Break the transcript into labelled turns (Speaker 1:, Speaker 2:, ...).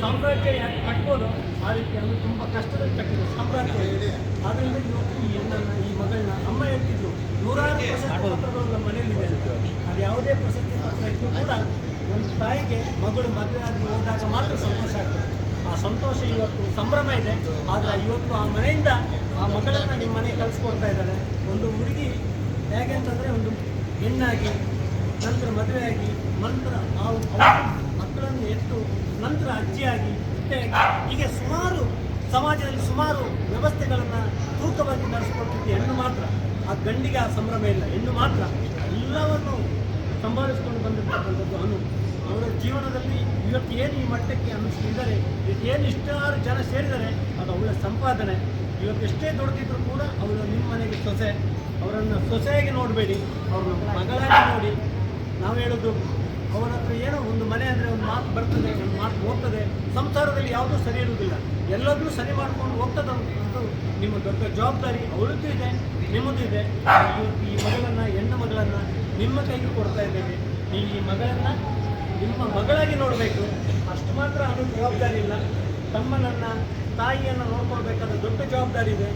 Speaker 1: ಸಾಮ್ರಾಜ್ಯ ಯಾಕೆ ಕಟ್ಬೋದು? ಆ ರೀತಿ ಅದು ತುಂಬ ಕಷ್ಟದಲ್ಲಿ ಕಟ್ಟಿದ್ರು ಸಾಮ್ರಾಜ್ಯ. ಆದ್ದರಿಂದ ಇವತ್ತು ಈ ಹೆಣ್ಣನ್ನು ಈ ಮಗಳನ್ನ ಅಮ್ಮ ಹೇಳ್ತಿದ್ರು ನೂರಾರು ಪ್ರಶಸ್ತಿ ಪತ್ರಗಳು ನಮ್ಮ ಮನೆಯಲ್ಲಿದೆ ಅದು ಯಾವುದೇ ಪ್ರಶಸ್ತಿ ಪತ್ರ ಇದ್ರೂ ಕೂಡ ಒಂದು ತಾಯಿಗೆ ಮಗಳು ಮದುವೆ ಆಗಿ ಹೋದಾಗ ಮಾತ್ರ ಸಂತೋಷ ಆಗ್ತದೆ. ಆ ಸಂತೋಷ ಇವತ್ತು ಸಂಭ್ರಮ ಇದೆ. ಆದರೆ ಇವತ್ತು ಆ ಮನೆಯಿಂದ ಆ ಮಗಳನ್ನು ನಿಮ್ಮ ಮನೆಗೆ ಕಳಿಸ್ಕೊಡ್ತಾ ಇದ್ದಾರೆ. ಒಂದು ಹುಡುಗಿ ಹೇಗೆ ಅಂತಂದರೆ ಒಂದು ಹೆಣ್ಣಾಗಿ ನಂತರ ಮದುವೆಯಾಗಿ ನಂತರ ಮಕ್ಕಳನ್ನು ಎತ್ತು ನಂತರ ಅಜ್ಜಿಯಾಗಿ ಹೀಗೆ ಸುಮಾರು ಸಮಾಜದಲ್ಲಿ ಸುಮಾರು ವ್ಯವಸ್ಥೆಗಳನ್ನು ತೂಕವಾಗಿ ನಡೆಸಿಕೊಟ್ಟಿದ್ದ. ಹೆಣ್ಣು ಮಾತ್ರ. ಆ ಗಂಡಿಗೆ ಆ ಸಂಭ್ರಮ ಇಲ್ಲ. ಹೆಣ್ಣು ಮಾತ್ರ. ಎಲ್ಲವನ್ನು ಸಂಭಾಳಿಸ್ಕೊಂಡು ಬಂದಿರ್ತಕ್ಕಂಥದ್ದು ಅನು. ಅವರ ಜೀವನದಲ್ಲಿ ಇವತ್ತು ಏನು ಈ ಮಟ್ಟಕ್ಕೆ ಇವತ್ತು ಏನು ಇಷ್ಟಾರು ಜನ ಸೇರಿದರೆ ಅದು ಅವಳ ಸಂಪಾದನೆ. ಇವತ್ತು ಎಷ್ಟೇ ದೊಡ್ಡದಿದ್ರು ಕೂಡ ಅವಳು ನಿಮ್ಮ ಮನೆಗೆ ಸೊಸೆ. ಅವರನ್ನು ಸೊಸೆಯಾಗಿ ನೋಡಬೇಡಿ. ಅವ್ರನ್ನ ಮಗಳಾಗಿ ನೋಡಿ ನಾವು ಹೇಳೋದು ಅವರ ಹತ್ರ ಏನೋ ಒಂದು ಮನೆ ಅಂದರೆ ಒಂದು ಮಾತು ಬರ್ತದೆ ನನ್ನ ಮಾತು ಹೋಗ್ತದೆ ಸಂಸಾರದಲ್ಲಿ ಯಾವುದೂ ಸರಿ ಇರುವುದಿಲ್ಲ. ಎಲ್ಲದನ್ನೂ ಸರಿ ಮಾಡ್ಕೊಂಡು ಹೋಗ್ತದೆ ನಿಮ್ಮ ದೊಡ್ಡ ಜವಾಬ್ದಾರಿ ಅವಳದ್ದು ಇದೆ, ನಿಮ್ಮದು ಇದೆ. ಈ ಮಗಳನ್ನು, ಹೆಣ್ಣು ಮಗಳನ್ನು ನಿಮ್ಮ ಕೈಗೆ ಕೊಡ್ತಾ ಇದ್ದೇವೆ. ನೀವು ಈ ಮಗಳನ್ನು ನಿಮ್ಮ ಮಗಳಾಗಿ ನೋಡಬೇಕು. ಅಷ್ಟು ಮಾತ್ರ ಅದು ಜವಾಬ್ದಾರಿ ಇಲ್ಲ. ತಮ್ಮನನ್ನು, ತಾಯಿಯನ್ನು ನೋಡ್ಕೊಳ್ಬೇಕಾದ ದೊಡ್ಡ ಜವಾಬ್ದಾರಿ ಇದೆ.